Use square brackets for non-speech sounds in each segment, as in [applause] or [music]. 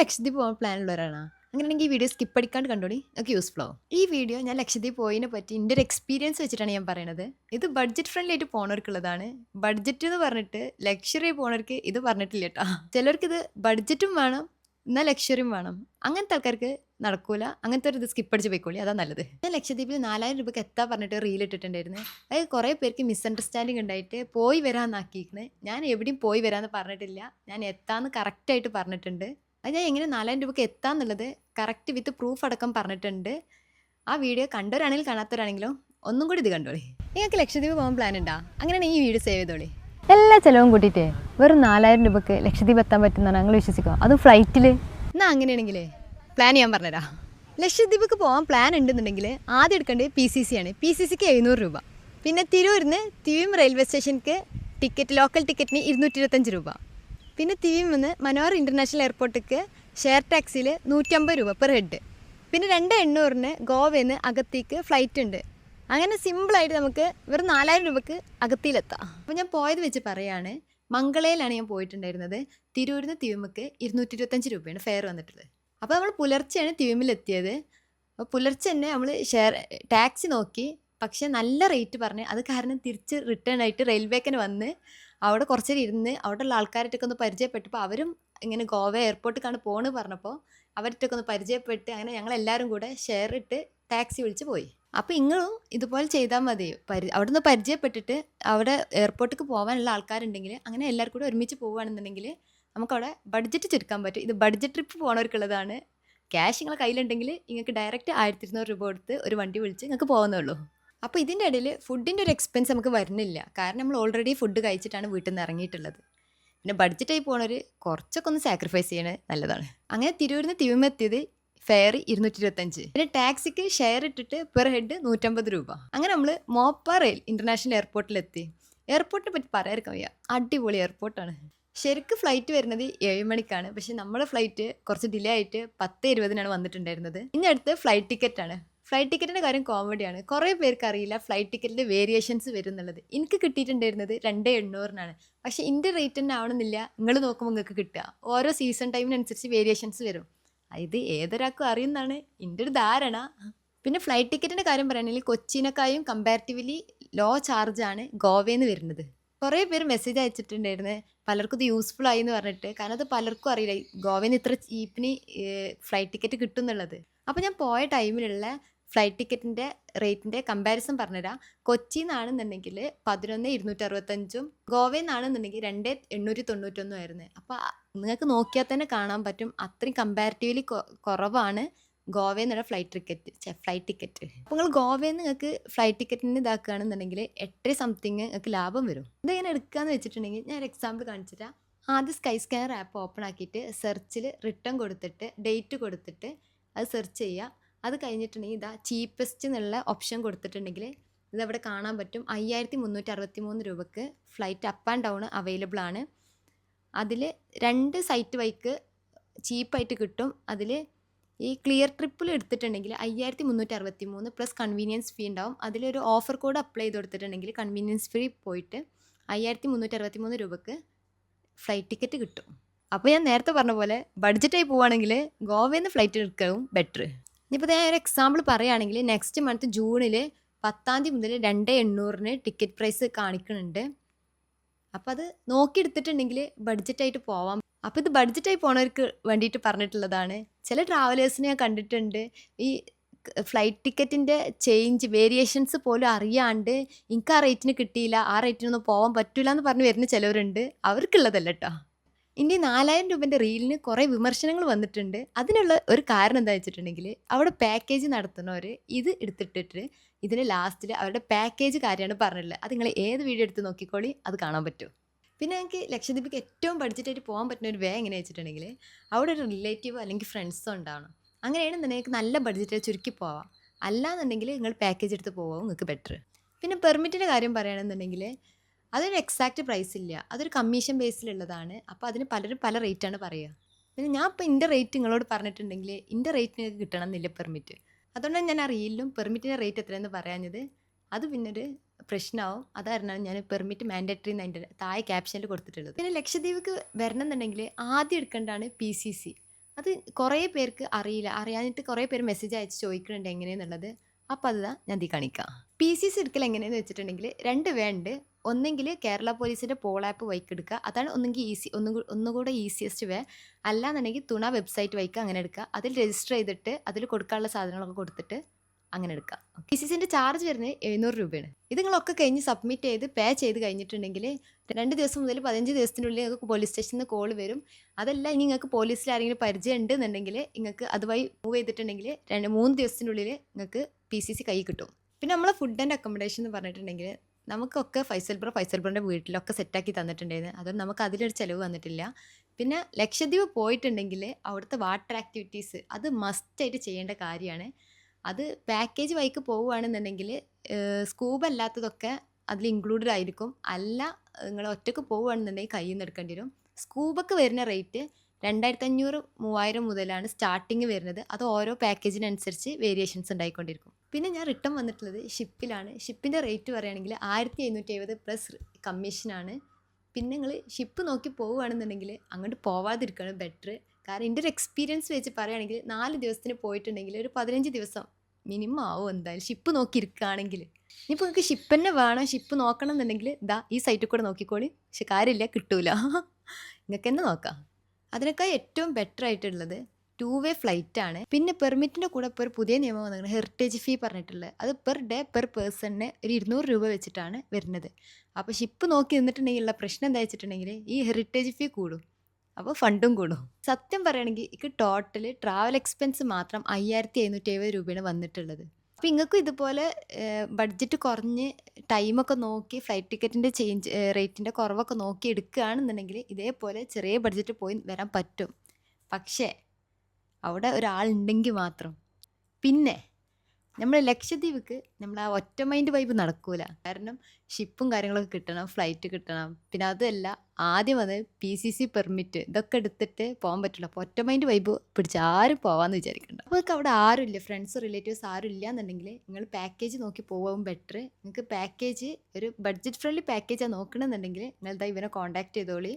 ലക്ഷദ്വീപ് പോകാൻ പ്ലാൻ ഉള്ളവരാണ് അങ്ങനെയാണെങ്കിൽ ഈ വീഡിയോ സ്കിപ്പ് അടിക്കാണ്ട് കണ്ടോടി. ഒക്കെ യൂസ്ഫുൾ ആവും. ഈ വീഡിയോ ഞാൻ ലക്ഷദ്വീപ് പോയതിനെ പറ്റി എന്റെ ഒരു എക്സ്പീരിയൻസ് വെച്ചിട്ടാണ് ഞാൻ പറയുന്നത് ഇത് ബഡ്ജറ്റ് ഫ്രണ്ട്ലി ആയിട്ട് പോണവർക്കുള്ളതാണ്. ബഡ്ജറ്റ് എന്ന് പറഞ്ഞിട്ട് ലക്ഷറി പോണവർക്ക് ഇത് പറഞ്ഞിട്ടില്ല കേട്ടോ ചിലർക്ക് ഇത് ബഡ്ജറ്റും വേണം എന്നാൽ ലക്ഷറിയും വേണം. അങ്ങനത്തെ ആൾക്കാർക്ക് നടക്കൂല. അങ്ങനത്തെ ഒരു ഇത് സ്കിപ്പ് അടിച്ച് പോയിക്കോളി. അതാ നല്ലത്. ഞാൻ ലക്ഷദ്വീപിൽ നാലായിരം രൂപയ്ക്ക് എത്താൻ പറഞ്ഞിട്ട് റീൽ ഇട്ടിട്ടുണ്ടായിരുന്നു. അത് കുറേ പേർക്ക് മിസ്അണ്ടർസ്റ്റാൻഡിങ് ഉണ്ടായിട്ട് പോയി വരാമെന്നാക്കിയിരിക്കുന്നത് ഞാൻ എവിടെയും പോയി വരാമെന്ന് പറഞ്ഞിട്ടില്ല. ഞാൻ എത്താന്ന് കറക്റ്റായിട്ട് പറഞ്ഞിട്ടുണ്ട്. അത് ഞാൻ എങ്ങനെ നാലായിരം രൂപയ്ക്ക് എത്താന്നുള്ളത് കറക്റ്റ് വിത്ത് പ്രൂഫ് അടക്കം പറഞ്ഞിട്ടുണ്ട്. ആ വീഡിയോ കണ്ടവരാണെങ്കിലും കാണാത്തവരാണെങ്കിലും ഒന്നും കൂടി ഇത് കണ്ടോളി. നിങ്ങൾക്ക് ലക്ഷദ്വീപ് പോകാൻ പ്ലാൻ ഉണ്ടോ? അങ്ങനെയാണെങ്കിൽ ഈ വീഡിയോ സേവ് ചെയ്തോളി. എല്ലാ ചിലവും കൂട്ടിയിട്ട് വെറും നാലായിരം രൂപക്ക് ലക്ഷദ്വീപ് എത്താൻ പറ്റുന്നതാണ് ഞങ്ങൾ വിശ്വസിക്കുക. അതും ഫ്ലൈറ്റിൽ എന്നാ അങ്ങനെയാണെങ്കിലേ പ്ലാൻ ഞാൻ പറഞ്ഞുതരാം. ലക്ഷദ്വീപിക്ക് പോകാൻ പ്ലാൻ ഉണ്ടെന്നുണ്ടെങ്കിൽ ആദ്യം എടുക്കേണ്ടത് പി സി സി ആണ്. പി സി സിക്ക് എഴുന്നൂറ് രൂപ. പിന്നെ തിരൂരിന് തിവിം റെയിൽവേ സ്റ്റേഷനിക്ക് ടിക്കറ്റ് ലോക്കൽ ടിക്കറ്റിന് ഇരുന്നൂറ്റി ഇരുപത്തഞ്ച് രൂപ. പിന്നെ തിവിം നിന്ന് മനോഹർ ഇന്റർനാഷണൽ എയർപോർട്ടിക്ക് ഷെയർ ടാക്സിയിൽ നൂറ്റമ്പത് രൂപ പെർ ഹെഡ് പിന്നെ രണ്ട് എണ്ണൂറിന് ഗോവയിൽ നിന്ന് അകത്തേക്ക് ഫ്ലൈറ്റ് ഉണ്ട്. അങ്ങനെ സിമ്പിളായിട്ട് നമുക്ക് വെറും നാലായിരം രൂപക്ക് അകത്തിയിലെത്താം അപ്പോൾ ഞാൻ പോയത് വെച്ച് പറയാണ് മംഗളയിലാണ് ഞാൻ പോയിട്ടുണ്ടായിരുന്നത്. തിരൂരിൽ നിന്ന് തിവിമുക്ക് ഇരുന്നൂറ്റി ഇരുപത്തഞ്ച് രൂപയാണ് ഫെയർ വന്നിട്ടുള്ളത്. അപ്പോൾ നമ്മൾ പുലർച്ചെയാണ് തിവിമിലെത്തിയത് അപ്പോൾ പുലർച്ചെ തന്നെ നമ്മൾ ഷെയർ ടാക്സി നോക്കി. പക്ഷേ നല്ല റേറ്റ് പറഞ്ഞ് അത് കാരണം തിരിച്ച് റിട്ടേൺ ആയിട്ട് റെയിൽവേക്കന് വന്ന് അവിടെ കുറച്ച് ഇരുന്ന് അവിടെയുള്ള ആൾക്കാരായിട്ടൊക്കെ ഒന്ന് പരിചയപ്പെട്ടപ്പോൾ അവരും ഇങ്ങനെ ഗോവ എയർപോർട്ടിലേക്കാണ് പോണ് പറഞ്ഞപ്പോൾ അവരായിട്ടൊക്കെ ഒന്ന് പരിചയപ്പെട്ട് അങ്ങനെ ഞങ്ങൾ എല്ലാവരും കൂടെ ഷെയർ ഇട്ട് ടാക്സി വിളിച്ച് പോയി. അപ്പോൾ നിങ്ങളും ഇതുപോലെ ചെയ്താൽ മതി. പരി അവിടെ നിന്ന് പരിചയപ്പെട്ടിട്ട് അവിടെ എയർപോർട്ടിലേക്ക് പോകാനുള്ള ആൾക്കാരുണ്ടെങ്കിൽ അങ്ങനെ എല്ലാവർക്കും കൂടെ ഒരുമിച്ച് പോവുകയാണെന്നുണ്ടെങ്കിൽ നമുക്കവിടെ ബഡ്ജറ്റ് ചുരുക്കാൻ പറ്റും. ഇത് ബഡ്ജറ്റ് ട്രിപ്പ് പോകണവർക്കുള്ളതാണ് ക്യാഷ് നിങ്ങളെ കയ്യിലുണ്ടെങ്കിൽ നിങ്ങൾക്ക് ഡയറക്റ്റ് ആയിരത്തി ഇരുന്നൂറ് രൂപ കൊടുത്ത് ഒരു വണ്ടി വിളിച്ച് നിങ്ങൾക്ക് പോകുന്നുള്ളൂ അപ്പോൾ ഇതിന്റെ ഇടയിൽ ഫുഡിന്റെ ഒരു എക്സ്പെൻസ് നമുക്ക് വരുന്നില്ല. കാരണം നമ്മൾ ഓൾറെഡി ഫുഡ് കഴിച്ചിട്ടാണ് വീട്ടിൽ നിന്ന് ഇറങ്ങിയിട്ടുള്ളത്. പിന്നെ ബഡ്ജറ്റായി പോണവർ കുറച്ചൊക്കെ ഒന്ന് സാക്രിഫൈസ് ചെയ്യണത് നല്ലതാണ്. അങ്ങനെ തിരൂരിന്ന് തിരുമെത്തിയത് ഫെയർ ഇരുന്നൂറ്റി ഇരുപത്തഞ്ച് പിന്നെ ടാക്സിക്ക് ഷെയർ ഇട്ടിട്ട് പെർ ഹെഡ് നൂറ്റമ്പത് രൂപ. അങ്ങനെ നമ്മൾ മോപ്പ റെയിൽ ഇന്റർനാഷണൽ എയർപോർട്ടിലെത്തി എയർപോർട്ടിനെ പറ്റി പറയാതിരിക്കാൻ വയ്യ. അടിപൊളി എയർപോർട്ടാണ് ശരിക്കും ഫ്ലൈറ്റ് വരുന്നത് ഏഴ് മണിക്കാണ്. പക്ഷെ നമ്മുടെ ഫ്ലൈറ്റ് കുറച്ച് ഡിലേ ആയിട്ട് പത്ത് ഇരുപതിനാണ് വന്നിട്ടുണ്ടായിരുന്നത്. ഇനി അടുത്ത് ഫ്ലൈറ്റ് ടിക്കറ്റാണ് ഫ്ലൈറ്റ് ടിക്കറ്റിന്റെ കാര്യം കോമഡിയാണ് കുറേ പേർക്ക് അറിയില്ല ഫ്ലൈറ്റ് ടിക്കറ്റിന്റെ വേരിയേഷൻസ് വരുന്നുള്ളത്. എനിക്ക് കിട്ടിയിട്ടുണ്ടായിരുന്നത് രണ്ട് എണ്ണൂറിനാണ്. പക്ഷേ എന്റെ റേറ്റ് തന്നെ ആവണമെന്നില്ല. നിങ്ങൾ നോക്കുമ്പോൾ നിങ്ങൾക്ക് കിട്ടുക. ഓരോ സീസൺ ടൈമിനനുസരിച്ച് വേരിയേഷൻസ് വരും. ഇത് ഏതൊരാൾക്കും അറിയുന്നതാണ്. എന്റെ ഒരു ധാരണ. പിന്നെ ഫ്ലൈറ്റ് ടിക്കറ്റിന്റെ കാര്യം പറയുകയാണെങ്കിൽ കൊച്ചിനേക്കായും കമ്പാരിറ്റീവ്ലി ലോ ചാർജാണ് ഗോവയിൽ നിന്ന് വരുന്നത്. കുറേ പേര് മെസ്സേജ് അയച്ചിട്ടുണ്ടായിരുന്നു. പലർക്കും ഇത് യൂസ്ഫുൾ ആയി എന്ന് പറഞ്ഞിട്ട്. കാരണം അത് പലർക്കും അറിയില്ല. ഗോവയിൽ നിന്ന് ഇത്ര ചീപ്പിന് ഫ്ലൈറ്റ് ടിക്കറ്റ് കിട്ടും എന്നുള്ളത്. അപ്പോൾ ഞാൻ പോയ ടൈമിലുള്ള ഫ്ലൈറ്റ് ടിക്കറ്റിന്റെ റേറ്റിന്റെ കമ്പാരിസൺ പറഞ്ഞുതരാം. കൊച്ചിയിൽ നിന്നാണെന്നുണ്ടെങ്കിൽ പതിനൊന്ന് ഇരുന്നൂറ്റി അറുപത്തഞ്ചും ഗോവയിൽ നിന്നാണെന്നുണ്ടെങ്കിൽ രണ്ട് എണ്ണൂറ്റി തൊണ്ണൂറ്റൊന്നും ആയിരുന്നു. അപ്പോൾ നിങ്ങൾക്ക് നോക്കിയാൽ തന്നെ കാണാൻ പറ്റും. അത്രയും കമ്പാരിറ്റീവ്ലി കുറവാണ് ഗോവയിൽ നിന്നുള്ള ഫ്ലൈറ്റ് ടിക്കറ്റ് ഫ്ലൈറ്റ് ടിക്കറ്റ്. അപ്പോൾ നിങ്ങൾ ഗോവയിൽ നിന്ന് നിങ്ങൾക്ക് ഫ്ലൈറ്റ് ടിക്കറ്റിന് ഇതാക്കുകയാണെന്നുണ്ടെങ്കിൽ എട്ടര സംതിങ് നിങ്ങൾക്ക് ലാഭം വരും. ഇതെങ്ങനെ എടുക്കുകയെന്ന് വെച്ചിട്ടുണ്ടെങ്കിൽ ഞാൻ ഒരു എക്സാമ്പിൾ കാണിച്ചിട്ടാ ആദ്യം സ്കൈ സ്കാനർ ആപ്പ് ഓപ്പൺ ആക്കിയിട്ട് സെർച്ചിൽ റിട്ടേൺ കൊടുത്തിട്ട് ഡേറ്റ് കൊടുത്തിട്ട് അത് സെർച്ച് ചെയ്യുക. അത് കഴിഞ്ഞിട്ടുണ്ടെങ്കിൽ ഇതാ ചീപ്പസ്റ്റ് എന്നുള്ള ഓപ്ഷൻ കൊടുത്തിട്ടുണ്ടെങ്കിൽ ഇതവിടെ കാണാൻ പറ്റും. അയ്യായിരത്തി മുന്നൂറ്റി അറുപത്തി മൂന്ന് രൂപക്ക് flight up and down available ആണ്. അതിൽ രണ്ട് സൈറ്റ് വൈക്ക് ചീപ്പായിട്ട് കിട്ടും. അതിൽ ഈ ക്ലിയർ ട്രിപ്പിൽ എടുത്തിട്ടുണ്ടെങ്കിൽ അയ്യായിരത്തി മുന്നൂറ്റി അറുപത്തി മൂന്ന് പ്ലസ് കൺവീനിയൻസ് ഫീ ഉണ്ടാവും അതിലൊരു ഓഫർ കോഡ് അപ്ലൈ ചെയ്ത് കൊടുത്തിട്ടുണ്ടെങ്കിൽ കൺവീനിയൻസ് ഫീ പോയിട്ട് അയ്യായിരത്തി മുന്നൂറ്റി അറുപത്തി മൂന്ന് രൂപക്ക് ഫ്ലൈറ്റ് ടിക്കറ്റ് കിട്ടും. അപ്പോൾ ഞാൻ നേരത്തെ പറഞ്ഞ പോലെ ബഡ്ജറ്റായി പോവുകയാണെങ്കിൽ ഗോവയിൽ നിന്ന് ഫ്ലൈറ്റ് എടുക്കാവും ബെറ്റർ ഇനിയിപ്പോൾ ഞാൻ ഒരു എക്സാമ്പിൾ പറയുകയാണെങ്കിൽ നെക്സ്റ്റ് മന്ത് ജൂണിൽ പത്താം തീയതി മുതൽ രണ്ട് എണ്ണൂറിന് ടിക്കറ്റ് പ്രൈസ് കാണിക്കുന്നുണ്ട്. അപ്പോൾ അത് നോക്കിയെടുത്തിട്ടുണ്ടെങ്കിൽ ബഡ്ജറ്റായിട്ട് പോവാം. അപ്പോൾ ഇത് ബഡ്ജറ്റായി പോണവർക്ക് വേണ്ടിയിട്ട് പറഞ്ഞിട്ടുള്ളതാണ്. ചില ട്രാവലേഴ്സിനെ ഞാൻ കണ്ടിട്ടുണ്ട്. ഈ ഫ്ലൈറ്റ് ടിക്കറ്റിന്റെ ചേഞ്ച് വേരിയേഷൻസ് പോലും അറിയാണ്ട് എനിക്ക് ആ റേറ്റിന് കിട്ടിയില്ല ആ റേറ്റിനൊന്നും പോകാൻ പറ്റില്ല എന്ന് പറഞ്ഞ് വരുന്ന ചിലവരുണ്ട്. അവർക്കുള്ളതല്ല കേട്ടോ ഇനി നാലായിരം രൂപന്റെ റീലിന് കുറേ വിമർശനങ്ങൾ വന്നിട്ടുണ്ട്. അതിനുള്ള ഒരു കാരണം എന്താ വെച്ചിട്ടുണ്ടെങ്കിൽ അവിടെ പാക്കേജ് നടത്തുന്നവർ ഇത് എടുത്തിട്ടിട്ട് ഇതിന് ലാസ്റ്റിൽ അവരുടെ പാക്കേജ് കാര്യമാണ് പറഞ്ഞിട്ടുള്ളത്. അത് നിങ്ങൾ ഏത് വീഡിയോ എടുത്ത് നോക്കിക്കോളി അത് കാണാൻ പറ്റും. പിന്നെ എനിക്ക് ലക്ഷദ്വീപിക്ക് ഏറ്റവും ബഡ്ജറ്റായിട്ട് പോകാൻ പറ്റുന്ന ഒരു വേ എങ്ങനെ വെച്ചിട്ടുണ്ടെങ്കിൽ അവിടെ ഒരു റിലേറ്റീവ് അല്ലെങ്കിൽ ഫ്രണ്ട്സോ ഉണ്ടാവണം. അങ്ങനെയാണ് നിങ്ങൾക്ക് നല്ല ബഡ്ജറ്റ് ചുരുക്കി പോവാം. അല്ലാന്നുണ്ടെങ്കിൽ നിങ്ങൾ പാക്കേജ് എടുത്ത് പോകാം നിങ്ങൾക്ക് ബെറ്റർ പിന്നെ പെർമിറ്റിന്റെ കാര്യം പറയുകയാണെന്നുണ്ടെങ്കിൽ അതൊരു എക്സാക്റ്റ് പ്രൈസ് ഇല്ല. അതൊരു കമ്മീഷൻ ബേസിലുള്ളതാണ് അപ്പോൾ അതിന് പലരും പല റേറ്റാണ് പറയുക പിന്നെ ഞാൻ ഇപ്പോൾ എന്റെ റേറ്റ് നിങ്ങളോട് പറഞ്ഞിട്ടുണ്ടെങ്കിൽ എന്റെ റേറ്റിന് കിട്ടണം എന്നില്ല പെർമിറ്റ് അതുകൊണ്ടാണ് ഞാൻ ആ പെർമിറ്റിന്റെ റേറ്റ് എത്രയെന്ന് പറയാഞ്ഞത്. അത് പിന്നൊരു പ്രശ്നമാവും അതായിരുന്നാണ് ഞാൻ പെർമിറ്റ് മാൻഡേറ്ററി എന്ന് അതിന്റെ താഴെ ക്യാപ്ഷനിൽ കൊടുത്തിട്ടുള്ളത്. പിന്നെ ലക്ഷദ്വീപിക്ക് വരണം എന്നുണ്ടെങ്കിൽ ആദ്യം എടുക്കേണ്ടതാണ് പി സി സി അത് കുറേ പേർക്ക് അറിയില്ല. അറിയാഞ്ഞിട്ട് കുറേ പേര് മെസ്സേജ് അയച്ച് ചോദിക്കുന്നുണ്ട് എങ്ങനെയെന്നുള്ളത് അപ്പോൾ അത് ഞാൻ തീ കാണിക്കാം. പി സി സി എടുക്കൽ എങ്ങനെയെന്ന് വെച്ചിട്ടുണ്ടെങ്കിൽ രണ്ട് വേണ്ട് ഒന്നെങ്കിൽ കേരള പോലീസിന്റെ പോൾ ആപ്പ് വൈക്ക് എടുക്കുക അതാണ് ഒന്നെങ്കിൽ ഈസി ഒന്നും ഒന്നുകൂടെ ഈസിയസ്റ്റ് വേ അല്ലാന്നുണ്ടെങ്കിൽ തുണ വെബ്സൈറ്റ് വൈക്ക് അങ്ങനെ എടുക്കുക. അതിൽ രജിസ്റ്റർ ചെയ്തിട്ട് അതിൽ കൊടുക്കാനുള്ള സാധനങ്ങളൊക്കെ കൊടുത്തിട്ട് അങ്ങനെ എടുക്കാം പി സി സിന്റെ ചാർജ് വരുന്നത് എഴുന്നൂറ് രൂപയാണ്. ഇത് നിങ്ങളൊക്കെ കഴിഞ്ഞ് സബ്മിറ്റ് ചെയ്ത് പേ ചെയ്ത് കഴിഞ്ഞിട്ടുണ്ടെങ്കിൽ രണ്ട് ദിവസം മുതൽ പതിനഞ്ച് ദിവസത്തിനുള്ളിൽ നിങ്ങൾക്ക് പോലീസ് സ്റ്റേഷനിൽ നിന്ന് കോൾ വരും. അതല്ല ഇനി നിങ്ങൾക്ക് പോലീസിൽ ആരെങ്കിലും പരിചയം ഉണ്ട് എന്നുണ്ടെങ്കിൽ നിങ്ങൾക്ക് അതുമായി മൂവ് ചെയ്തിട്ടുണ്ടെങ്കിൽ രണ്ട് മൂന്ന് ദിവസത്തിനുള്ളിൽ നിങ്ങൾക്ക് പി സി സി കൈ കിട്ടും. പിന്നെ നമ്മൾ ഫുഡ് ആൻഡ് അക്കോമഡേഷൻ എന്ന് പറഞ്ഞിട്ടുണ്ടെങ്കിൽ നമുക്കൊക്കെ ഫൈസൽ ബ്രോ ഫൈസൽ ബ്രോന്റെ വീട്ടിലൊക്കെ സെറ്റാക്കി തന്നിട്ടുണ്ടായിരുന്നു. അതുകൊണ്ട് നമുക്ക് അതിലൊരു ചിലവ് വന്നിട്ടില്ല. പിന്നെ ലക്ഷദ്വീപ് പോയിട്ടുണ്ടെങ്കിൽ അവിടുത്തെ വാട്ടർ ആക്ടിവിറ്റീസ് അത് മസ്റ്റായിട്ട് ചെയ്യേണ്ട കാര്യമാണ്. അത് പാക്കേജ് വൈക്ക് പോവുകയാണെന്നുണ്ടെങ്കിൽ സ്കൂബ് അല്ലാത്തതൊക്കെ അതിൽ ഇൻക്ലൂഡഡ് ആയിരിക്കും. അല്ല നിങ്ങൾ ഒറ്റയ്ക്ക് പോവുകയാണെന്നുണ്ടെങ്കിൽ കയ്യിൽ നിന്ന് എടുക്കേണ്ടി വരും. സ്കൂബൊക്കെ വരുന്ന റേറ്റ് രണ്ടായിരത്തി അഞ്ഞൂറ് മൂവായിരം മുതലാണ് സ്റ്റാർട്ടിങ് വരുന്നത്. അത് ഓരോ പാക്കേജിനനുസരിച്ച് വേരിയേഷൻസ് ഉണ്ടായിക്കൊണ്ടിരിക്കും. പിന്നെ ഞാൻ റിട്ടേൺ വന്നിട്ടുള്ളത് ഷിപ്പിലാണ് ഷിപ്പിന്റെ റേറ്റ് പറയുകയാണെങ്കിൽ ആയിരത്തി എഴുന്നൂറ്റി എഴുപത് പ്ലസ് കമ്മീഷനാണ് പിന്നെ നിങ്ങൾ ഷിപ്പ് നോക്കി പോവുകയാണെന്നുണ്ടെങ്കിൽ അങ്ങോട്ട് പോവാതിരിക്കുകയാണ് ബെറ്റർ കാരണം എന്റെ ഒരു എക്സ്പീരിയൻസ് വെച്ച് പറയുകയാണെങ്കിൽ നാല് ദിവസത്തിന് പോയിട്ടുണ്ടെങ്കിൽ ഒരു പതിനഞ്ച് ദിവസം മിനിമം ആവും എന്തായാലും ഷിപ്പ് നോക്കി ഇരിക്കുകയാണെങ്കിൽ ഇനിയിപ്പോൾ നിങ്ങൾക്ക് ഷിപ്പ് തന്നെ വേണം. ഷിപ്പ് നോക്കണം എന്നുണ്ടെങ്കിൽ ഇതാ ഈ സൈറ്റിൽ കൂടെ നോക്കിക്കോളി. പക്ഷെ കാര്യമില്ല കിട്ടൂല. [laughs] നിങ്ങൾക്ക് തന്നെ നോക്കാം. അതിനേക്കാൾ ഏറ്റവും ബെറ്റർ ആയിട്ടുള്ളത് ടു വേ ഫ്ലൈറ്റ് ആണ്. പിന്നെ പെർമിറ്റിന്റെ കൂടെ ഇപ്പോൾ ഒരു പുതിയ നിയമം വന്നിട്ടുണ്ട് ഹെറിറ്റേജ് ഫീ പറഞ്ഞിട്ടുള്ളത് അത് പെർ ഡേ പെർ പേഴ്സണിന് ഒരു ഇരുന്നൂറ് രൂപ വെച്ചിട്ടാണ് വരുന്നത്. അപ്പോൾ ഷിപ്പ് നോക്കി നിന്നിട്ടുണ്ടെങ്കിൽ ഉള്ള പ്രശ്നം എന്താ വെച്ചിട്ടുണ്ടെങ്കിൽ ഈ ഹെറിറ്റേജ് ഫീ കൂടും. അപ്പോൾ ഫണ്ടും കൂടും. സത്യം പറയുകയാണെങ്കിൽ എനിക്ക് ടോട്ടൽ ട്രാവൽ എക്സ്പെൻസ് മാത്രം അയ്യായിരത്തി എഴുന്നൂറ്റി എഴുപത് രൂപയാണ് വന്നിട്ടുള്ളത്. അപ്പോൾ നിങ്ങൾക്കും ഇതുപോലെ ബഡ്ജറ്റ് കുറഞ്ഞ് ടൈമൊക്കെ നോക്കി ഫ്ലൈറ്റ് ടിക്കറ്റിന്റെ ചേഞ്ച് റേറ്റിന്റെ കുറവൊക്കെ നോക്കി എടുക്കുകയാണെന്നുണ്ടെങ്കിൽ ഇതേപോലെ ചെറിയ ബഡ്ജറ്റ് പോയി വരാൻ പറ്റും. പക്ഷേ അവിടെ ഒരാളുണ്ടെങ്കിൽ മാത്രം. പിന്നെ നമ്മൾ ലക്ഷദ്വീപ്ക്ക് നമ്മൾ ആ ഒറ്റ മൈൻഡ് വൈബ് നടക്കൂല. കാരണം ഷിപ്പും കാര്യങ്ങളൊക്കെ കിട്ടണം ഫ്ലൈറ്റ് കിട്ടണം. പിന്നെ അതല്ല ആദ്യം അത് പി സി സി പെർമിറ്റ് ഇതൊക്കെ എടുത്തിട്ട് പോകാൻ പറ്റില്ല. അപ്പോൾ ഒറ്റ മൈൻഡ് വൈബ് പിടിച്ച് ആരും പോകാമെന്ന് വിചാരിക്കണ്ട. അപ്പോൾ നിങ്ങൾക്ക് അവിടെ ഇല്ല ഫ്രണ്ട്സ് റിലേറ്റീവ്സ് ആരും ഇല്ല എന്നുണ്ടെങ്കിൽ നിങ്ങൾ പാക്കേജ് നോക്കി പോകാൻ ബെറ്റർ നിങ്ങൾക്ക് പാക്കേജ് ഒരു ബഡ്ജറ്റ് ഫ്രണ്ട്ലി പാക്കേജാണ് നോക്കണമെന്നുണ്ടെങ്കിൽ നിങ്ങൾ ദാ ഇവനെ കോൺടാക്ട് ചെയ്തോളി.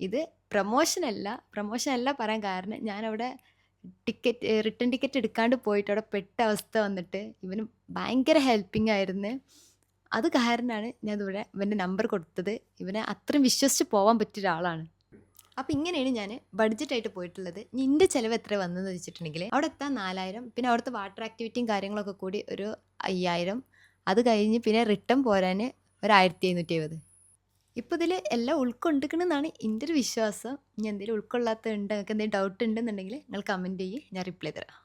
ഇത് പ്രമോഷനല്ല പ്രമോഷനല്ല പറയാൻ കാരണം ഞാനവിടെ ടിക്കറ്റ് റിട്ടേൺ ടിക്കറ്റ് എടുക്കാണ്ട് പോയിട്ട് അവിടെ പെട്ട അവസ്ഥ വന്നിട്ട് ഇവന് ഭയങ്കര ഹെൽപ്പിംഗ് ആയിരുന്നു. അത് കാരണമാണ് ഞാൻ ഇവിടെ ഇവന്റെ നമ്പർ കൊടുത്തത്. ഇവനെ അത്രയും വിശ്വസിച്ച് പോകാൻ പറ്റിയ ഒരാളാണ്. അപ്പം ഇങ്ങനെയാണ് ഞാൻ ബഡ്ജറ്റായിട്ട് പോയിട്ടുള്ളത്. ഇനി ചിലവ് എത്ര വന്നതെന്ന് വെച്ചിട്ടുണ്ടെങ്കിൽ അവിടെ എത്താൻ നാലായിരം പിന്നെ അവിടുത്തെ വാട്ടർ ആക്ടിവിറ്റിയും കാര്യങ്ങളൊക്കെ കൂടി ഒരു അയ്യായിരം. അത് കഴിഞ്ഞ് പിന്നെ റിട്ടേൺ പോരാൻ ഒരു ആയിരത്തി എഴുന്നൂറ്റി എഴുപത്. ഇപ്പോൾ ഇതിൽ എല്ലാം ഉൾക്കൊണ്ടിരിക്കണമെന്നാണ് എന്റെ ഒരു വിശ്വാസം. ഇനി എന്തെങ്കിലും ഉൾക്കൊള്ളാത്തതുണ്ട് നിങ്ങൾക്ക് എന്തെങ്കിലും ഡൗട്ട് ഉണ്ടെന്നുണ്ടെങ്കിൽ നിങ്ങൾ കമന്റ് ചെയ്യ്. ഞാൻ റിപ്ലൈ തരാം.